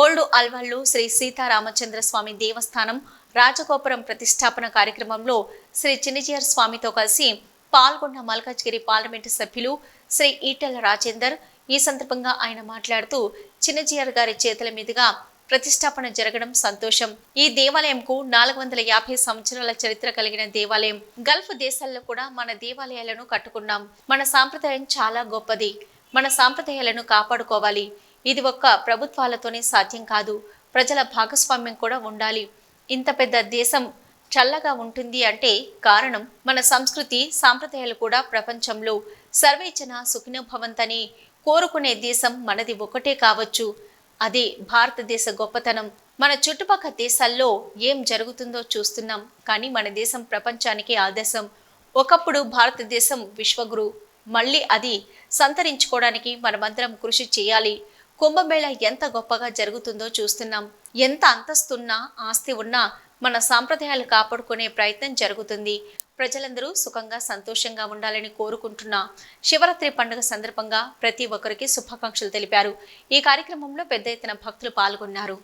Old అల్వల్లు శ్రీ సీతారామచంద్ర స్వామి దేవస్థానం రాజగోపురం ప్రతిష్టాపన కార్యక్రమంలో శ్రీ చిన్నజీయర్ స్వామితో కలిసి పాల్గొన్న మల్కాజ్గిరి పార్లమెంటు సభ్యులు శ్రీ ఈటెల రాజేందర్. ఈ సందర్భంగా ఆయన మాట్లాడుతూ చిన్నజీయర్ గారి చేతుల మీదుగా ప్రతిష్టాపన జరగడం సంతోషం. ఈ దేవాలయంకు నాలుగు వందల యాభై సంవత్సరాల చరిత్ర కలిగిన దేవాలయం. గల్ఫ్ దేశాల్లో కూడా మన దేవాలయాలను కట్టుకున్నాం. మన సాంప్రదాయం చాలా గొప్పది. మన సాంప్రదాయాలను కాపాడుకోవాలి. ఇది ఒక్క ప్రభుత్వాలతోనే సాధ్యం కాదు. ప్రజల భాగస్వామ్యం కూడా ఉండాలి. ఇంత పెద్ద దేశం చల్లగా ఉంటుంది అంటే కారణం మన సంస్కృతి సాంప్రదాయాలు కూడా ప్రపంచంలో సర్వేచన సుఖినోభవంతని కోరుకునే దేశం మనది ఒకటే కావచ్చు. అదే భారతదేశ గొప్పతనం. మన చుట్టుపక్కల దేశాల్లో ఏం జరుగుతుందో చూస్తున్నాం. కానీ మన దేశం ప్రపంచానికి ఆదర్శం. ఒకప్పుడు భారతదేశం విశ్వగురు. మళ్ళీ అది సంతరించుకోవడానికి మనమందరం కృషి చేయాలి. కుంభమేళ ఎంత గొప్పగా జరుగుతుందో చూస్తున్నాం. ఎంత అంతస్తున్నా ఆస్తి ఉన్నా మన సాంప్రదాయాలు కాపాడుకునే ప్రయత్నం జరుగుతుంది. ప్రజలందరూ సుఖంగా సంతోషంగా ఉండాలని కోరుకుంటున్న. శివరాత్రి పండుగ సందర్భంగా ప్రతి ఒక్కరికి శుభాకాంక్షలు తెలిపారు. ఈ కార్యక్రమంలో పెద్ద ఎత్తున భక్తులు పాల్గొన్నారు.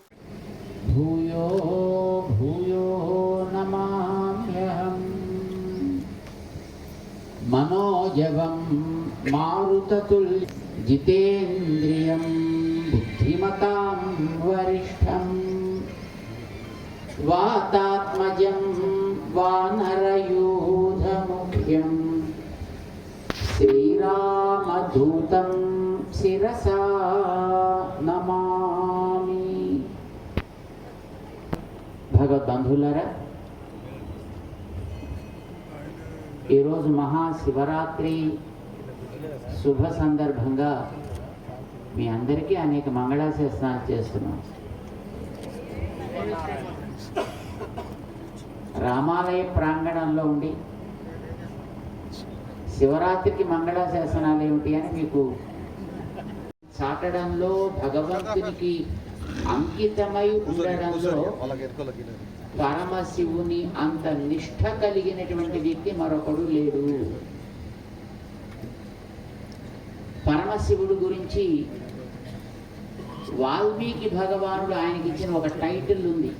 మనోజవం మారుతతుల్ జితేంద్రియం. బుద్ధిమతాం వరిష్టం వాతాత్మజం వానరయూధముఖ్యం శ్రీరామదూతం శిరసా నమామి భగవద్బంధువులారా ఈరోజు మహాశివరాత్రి శుభ సందర్భంగా మీ అందరికీ అనేక మంగళాశాసనాలు చేస్తున్నాం. రామాలయ ప్రాంగణంలో ఉండి శివరాత్రికి మంగళాశాసనాలు ఏమిటి అని మీకు చాటడంలో భగవంతునికి అంకితమై ఉండడంలో పరమశివుని అంత నిష్ఠ కలిగినటువంటి వ్యక్తి మరొకడు లేడు. పరమశివుడు గురించి వాల్మీకి భగవానుడు ఆయనకి ఇచ్చిన ఒక టైటిల్ ఉంది.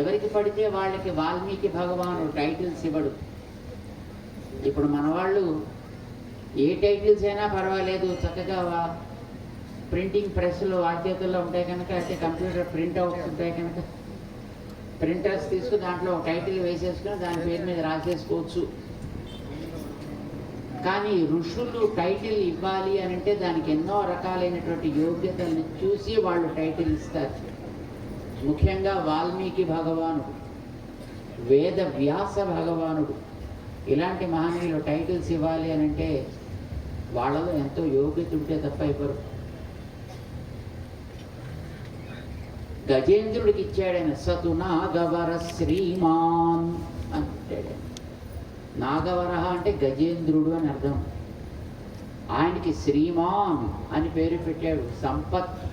ఎవరికి పడితే వాళ్ళకి వాల్మీకి భగవానుడు టైటిల్స్ ఇవ్వడు. ఇప్పుడు మన వాళ్ళు ఏ టైటిల్స్ అయినా పర్వాలేదు చక్కగా ప్రింటింగ్ ప్రెస్లు వాళ్ళ చేతుల్లో ఉంటాయి కనుక అయితే కంప్యూటర్ ప్రింట్ అవుట్స్ ఉంటాయి కనుక ప్రింటర్స్ తీసుకుని దాంట్లో ఒక టైటిల్ వేసేసుకుని దాని పేరు మీద రాసేసుకోవచ్చు. కానీ ఋషులు టైటిల్ ఇవ్వాలి అని అంటే దానికి ఎన్నో రకాలైనటువంటి యోగ్యతల్ని చూసి వాళ్ళు టైటిల్ ఇస్తారు. ముఖ్యంగా వాల్మీకి భగవానుడు వేద వ్యాస భగవానుడు ఇలాంటి మహనీయులు టైటిల్స్ ఇవ్వాలి అని అంటే వాళ్ళలో ఎంతో యోగ్యత ఉంటే తప్ప ఇవ్వరు గజేంద్రుడికి ఇచ్చాడైన సతు నాగవర శ్రీమాన్ అంటాడు నాగవరహ అంటే గజేంద్రుడు అని అర్థం. ఆయనకి శ్రీమాన్ అని పేరు పెట్టాడు సంపత్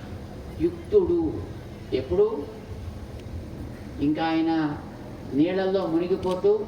యుక్తుడు ఎప్పుడు? ఇంకా ఆయన నీళ్ళల్లో మునిగిపోతూ